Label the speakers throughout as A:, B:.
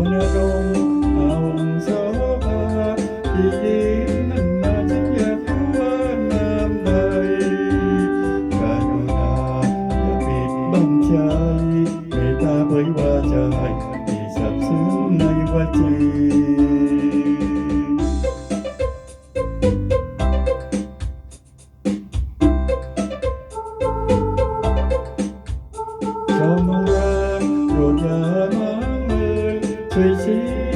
A: whenever Hoje.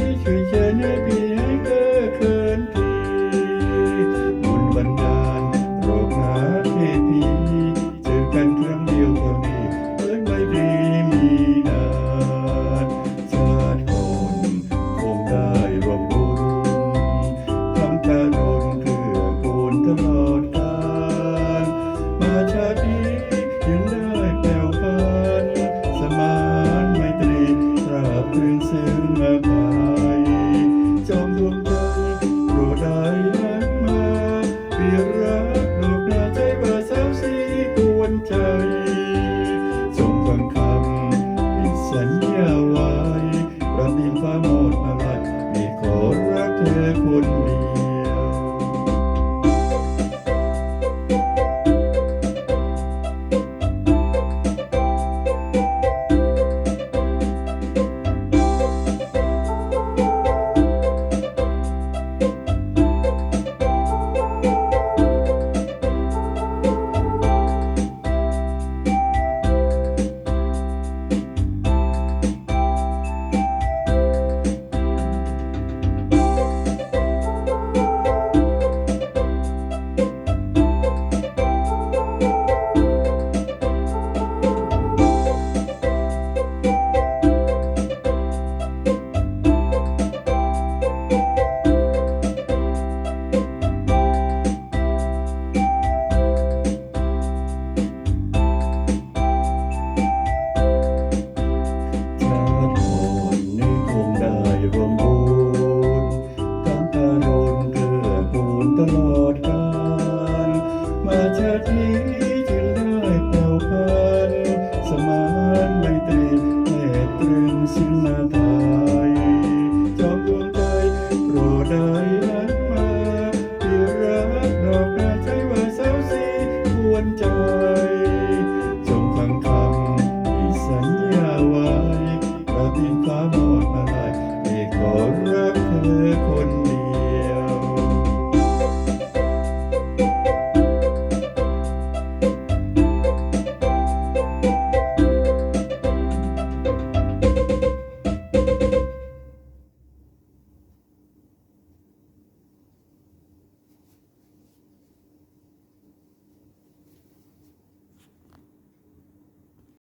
A: นใจ ส่งฟังคำที่สัญญาไว้ประดิมฟ้า